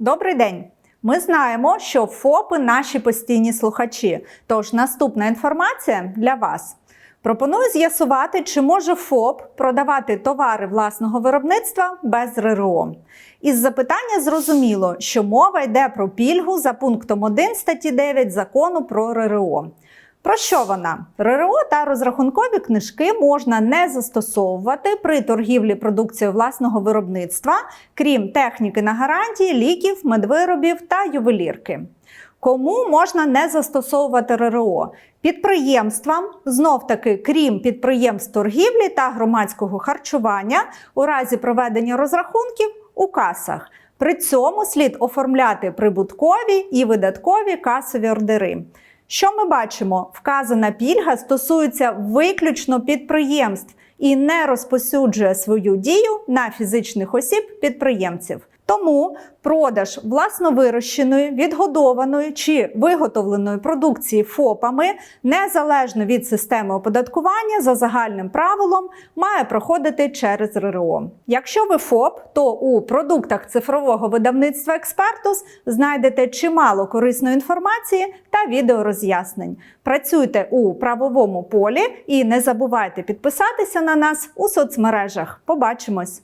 Добрий день! Ми знаємо, що ФОПи наші постійні слухачі. Тож наступна інформація для вас. Пропоную з'ясувати, чи може ФОП продавати товари власного виробництва без РРО. Із запитання зрозуміло, що мова йде про пільгу за пунктом 1 статті 9 закону про РРО. Про що вона? РРО та розрахункові книжки можна не застосовувати при торгівлі продукцією власного виробництва, крім техніки на гарантії, ліків, медвиробів та ювелірки. Кому можна не застосовувати РРО? Підприємствам, знов таки, крім підприємств торгівлі та громадського харчування, у разі проведення розрахунків у касах. При цьому слід оформляти прибуткові і видаткові касові ордери. Що ми бачимо? Вказана пільга стосується виключно підприємств і не розпосюджує свою дію на фізичних осіб підприємців. Тому продаж власновирощеної, відгодованої чи виготовленої продукції ФОПами, незалежно від системи оподаткування, за загальним правилом має проходити через РРО. Якщо ви ФОП, то у продуктах цифрового видавництва Експертус знайдете чимало корисної інформації та відеороз'яснень. Працюйте у правовому полі і не забувайте підписатися на нас у соцмережах. Побачимось!